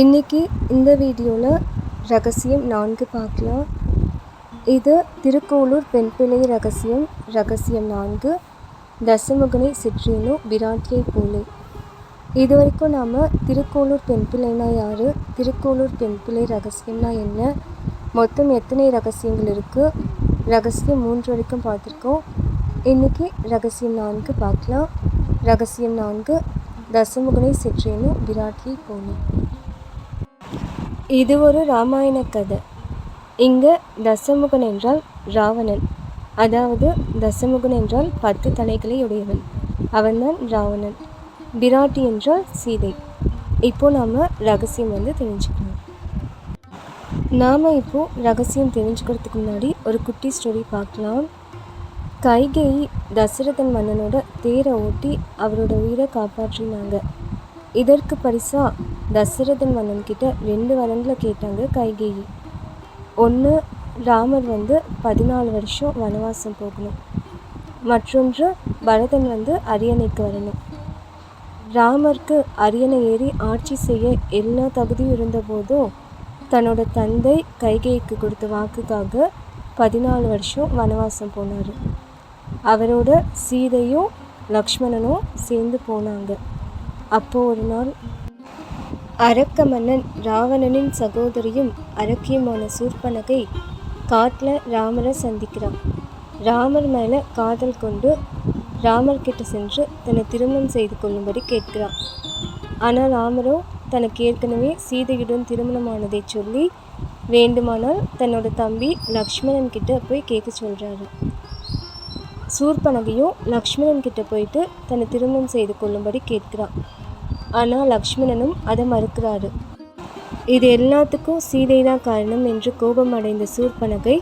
இன்னைக்கு இந்த வீடியோவில் ரகசியம் நான்கு பார்க்கலாம். இது திருக்கோளூர் பெண் பிள்ளை ரகசியம் ரகசியம் நான்கு தசமுகனை சிற்றேனோ விராட்டியை போலே. இது வரைக்கும் நாம் திருக்கோளூர் பெண் பிள்ளைனா யார் திருக்கோளூர் பெண் பிள்ளை ரகசியம்னா என்ன மொத்தம் எத்தனை ரகசியங்கள் இருக்குது ரகசியம் மூன்று வரைக்கும் பார்த்துருக்கோம். இன்றைக்கி ரகசியம் நான்கு பார்க்கலாம். ரகசியம் நான்கு தசமுகனை சிற்றேனும் விராட்டியை போலே. இது ஒரு ராமாயண கதை. இங்கே தசமுகன் என்றால் ராவணன். அதாவது தசமுகன் என்றால் பத்து தலைகளை உடையவன். அவன்தான் ராவணன். பிராட்டி என்றால் சீதை. இப்போ நாம் ரகசியம் வந்து தெரிஞ்சுக்கணும். நாம் இப்போ ரகசியம் தெரிஞ்சுக்கிறதுக்கு முன்னாடி ஒரு குட்டி ஸ்டோரி பார்க்கலாம். கைகேயி தசரதன் மன்னனோட தேரை ஓட்டி அவரோட உயிரை காப்பாற்றினாங்க. இதற்கு பரிசா தசரதன் மன்னன் கிட்ட ரெண்டு வரங்களை கேட்டாங்க கைகேயி. ஒன்று ராமர் வந்து பதினாலு வருஷம் வனவாசம் போகணும். மற்றொன்று பரதன் வந்து அரியணைக்கு வரணும். ராமருக்கு அரியணை ஏறி ஆட்சி செய்ய எல்லா தகுதியும் இருந்தபோதும் தன்னோட தந்தை கைகேயிக்கு கொடுத்த வாக்குக்காக பதினாலு வருஷம் வனவாசம் போனார். அவரோட சீதையும் லக்ஷ்மணனும் சேர்ந்து போனாங்க. அப்போ ஒரு நாள் அரக்க மன்னன் ராவணனின் சகோதரியும் அரக்கியுமான சூர்பனகை காட்டில் ராமரை சந்திக்கிறான். ராமர் மேலே காதல் கொண்டு ராமர் கிட்ட சென்று தன்னை திருமணம் செய்து கொள்ளும்படி கேட்கிறான். ஆனால் ராமரோ தனக்கு ஏற்கனவே சீதையுடன் திருமணமானதை சொல்லி வேண்டுமானால் தன்னோட தம்பி லக்ஷ்மணன் கிட்ட போய் கேட்க சொல்கிறாரு சூர்பனகையும் லக்ஷ்மணன் கிட்ட போயிட்டு தன்னை திருமணம் செய்து கொள்ளும்படி கேட்கிறான். ஆனால் லக்ஷ்மணனும் அதை மறுக்கிறாரு. இது எல்லாத்துக்கும் சீதை தான் காரணம் என்று கோபம் அடைந்த சூர்பனகை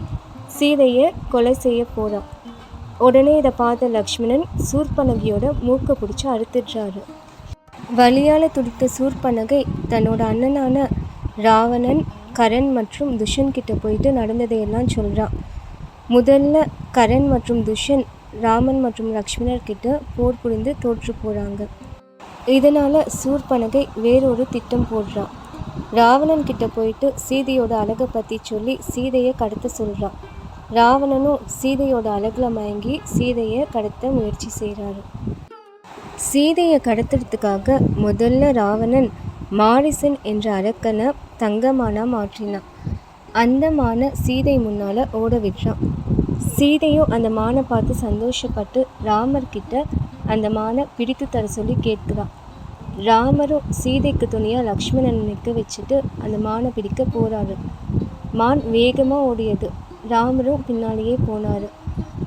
சீதையை கொலை செய்ய போகிறான் உடனே இதை பார்த்த லக்ஷ்மணன் சூர்பனகையோட மூக்கை பிடிச்சி அறுத்துடுறாரு. வலியால் துடித்த சூர்பனகை தன்னோட அண்ணனான ராவணன் கரண் மற்றும் துஷன் கிட்ட போயிட்டு நடந்ததையெல்லாம் சொல்கிறான் முதல்ல கரண் மற்றும் துஷன் ராமன் மற்றும் லக்ஷ்மணர் கிட்ட போர் புரிந்து தோற்று போகிறாங்க இதனால் சூர்பனகை வேறொரு திட்டம் போடுறான் ராவணன் கிட்ட போயிட்டு சீதையோட அழகை பற்றி சொல்லி சீதையை கடத்த சொல்கிறான் ராவணனும் சீதையோட அழகில் மயங்கி சீதையை கடத்த முயற்சி செய்கிறாரு சீதையை கடத்துறதுக்காக முதல்ல ராவணன் மாரிசன் என்ற அரக்கனை தங்கமானா மாற்றினான். அந்தமான சீதை முன்னால் ஓட விட்டான் சீதையும் அந்த மானை பார்த்து சந்தோஷப்பட்டு ராமர்கிட்ட அந்த மானை பிடித்து தர சொல்லி கேட்குறான் ராமரும் சீதைக்கு துணியாக லக்ஷ்மணன் நிற்க வச்சுட்டு அந்த மானை பிடிக்க போகிறாரு மான் வேகமாக ஓடியது. ராமரும் பின்னாலேயே போனார்.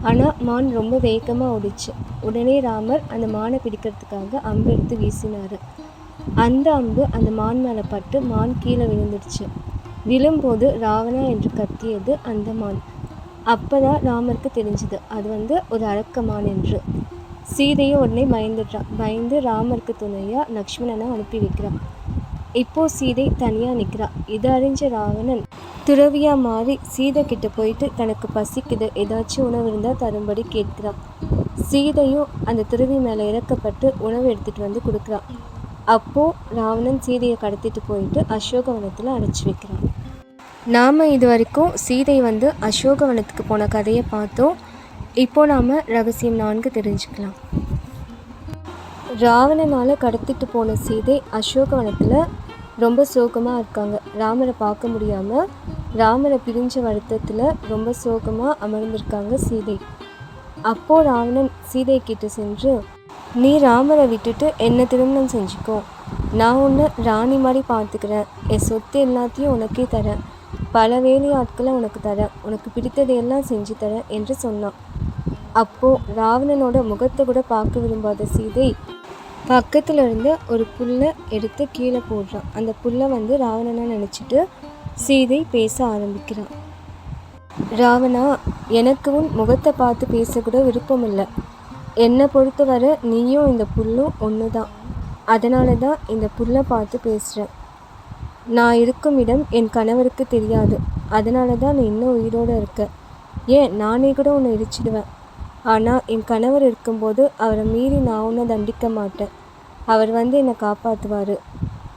ஆனால் மான் ரொம்ப வேகமாக ஓடிச்சு. உடனே ராமர் அந்த மானை பிடிக்கிறதுக்காக அம்பு எடுத்து வீசினார். அந்த அம்பு அந்த மான் மேலே பட்டு மான் கீழே விழுந்துடுச்சு. விழும்போது ராவணா என்று கத்தியது அந்த மான். அப்போ தான் ராமருக்கு தெரிஞ்சுது. அது வந்து ஒரு அரக்கமான் என்று. சீதையும் உடனே பயந்துடுறான். பயந்து ராமருக்கு துணையாக லக்ஷ்மணனை அனுப்பி வைக்கிறான். இப்போ சீதை தனியாக நிற்கிறான் இதை அறிஞ்ச ராவணன் துறவியாக மாறி சீதை கிட்ட போயிட்டு தனக்கு பசிக்குது. ஏதாச்சும் உணவு இருந்தால் தரும்படி கேட்குறான். சீதையும் அந்த துறவி மேலே இறக்கப்பட்டு உணவு எடுத்துகிட்டு வந்து கொடுக்குறான். அப்போது ராவணன் சீதையை கடத்திட்டு போயிட்டு அசோகவனத்தில் அடைச்சி வைக்கிறான். நாம் இது வரைக்கும் சீதை வந்து அசோகவனத்துக்கு போன கதையை பார்த்தோம். இப்போ நாம் ரகசியம் நான்கு தெரிஞ்சுக்கலாம். ராவணனால் கடத்திட்டு போன சீதை அசோகவனத்தில் ரொம்ப சோகமாக இருக்காங்க. ராமரை பார்க்க முடியாமல் ராமரை பிரிஞ்ச வருத்தத்தில் ரொம்ப சோகமாக அமர்ந்திருக்காங்க சீதை. அப்போது ராவணன் சீதை கிட்ட சென்று நீ ராமரை விட்டுட்டு என்னை திருமணம் செஞ்சுக்கோ? நான் உன்னை ராணி மாதிரி பார்த்துக்கிறேன். என் சொத்து எல்லாத்தையும் உனக்கே தரேன். பல வேலையாட்களை உனக்கு தரேன். உனக்கு பிடித்ததையெல்லாம் செஞ்சு தரேன் என்று சொன்னான். அப்போது ராவணனோட முகத்தை கூட பார்க்க விரும்பாத சீதை பக்கத்தில் இருந்து ஒரு புல்லை எடுத்து கீழே போடுறான். அந்த புல்லை வந்து ராவணனை நினச்சிட்டு சீதை பேச ஆரம்பிக்கிறான். ராவணா எனக்கும் முகத்தை பார்த்து பேசக்கூட விருப்பம் இல்லை என்னை பொறுத்தவரை நீயும் இந்த புல்லும் ஒன்று தான் அதனால தான் இந்த புல்லை பார்த்து பேசுகிறேன் நான் இருக்கும் இடம் என் கணவருக்கு தெரியாது. அதனால தான் நீ இன்னும் உயிரோடு இருக்க ஏன்? நானே கூட உன்னை இடிச்சிடுவேன் ஆனால் என் கணவர் இருக்கும்போது அவரை மீறி நான் ஒன்றும் தண்டிக்க மாட்டேன். அவர் வந்து என்னை காப்பாற்றுவார்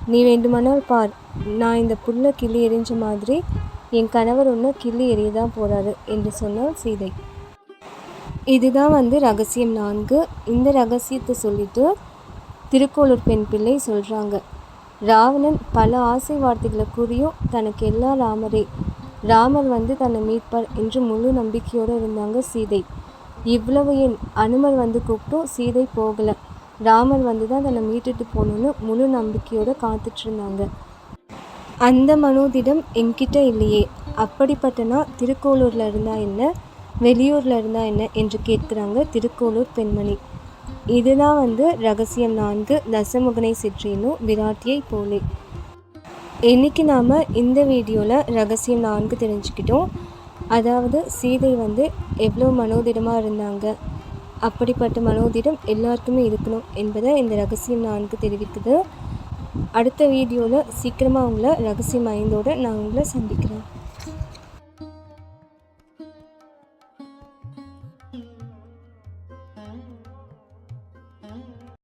நீ வேண்டுமானால் பார். நான் இந்த புல்லை கிள்ளி எரிஞ்ச மாதிரி என் கணவர் ஒன்று கிள்ளி எறிய தான் போகிறாரு என்று சொன்னார் சீதை. இதுதான் வந்து ரகசியம் நான்கு. இந்த ரகசியத்தை சொல்லிட்டு திருக்கோளூர் பெண் பிள்ளை சொல்கிறாங்க ராவணன் பல ஆசை வார்த்தைகளை கூறியும் தனக்கு எல்லா ராமரே ராமர் வந்து தன்னை மீட்பார் என்று முழு நம்பிக்கையோடு இருந்தாங்க சீதை. இவ்வளவு என் அனுமர் வந்து கூப்பிட்டும் சீதை போகலை. ராமர் வந்து தான் தன்னை மீட்டுட்டு போகணுன்னு முழு நம்பிக்கையோடு காத்துட்டு இருந்தாங்க அந்த மனோதிடம் என்கிட்ட இல்லையே அப்படிப்பட்டனா திருக்கோளூரில் இருந்தா என்ன வெளியூரில் இருந்தா என்ன என்று கேட்குறாங்க திருக்கோளூர் பெண்மணி. இதுதான் வந்து ரகசியம் நான்கு. தசமுகனை சிற்றினும் விராட்டியை போலே. இன்னைக்கு நாம் இந்த வீடியோவில் ரகசியம் நான்கு தெரிஞ்சுக்கிட்டோம். அதாவது சீதை வந்து எவ்வளோ மனோதிடமாக இருந்தாங்க? அப்படிப்பட்ட மனோதிடம் எல்லாருக்குமே இருக்கணும் என்பதை இந்த ரகசியம் நான்கு தெரிவிக்குது. அடுத்த வீடியோவில் சீக்கிரமாக அவங்கள ரகசியம் ஐந்தோடு நான் உங்களை சந்திக்கிறேன்.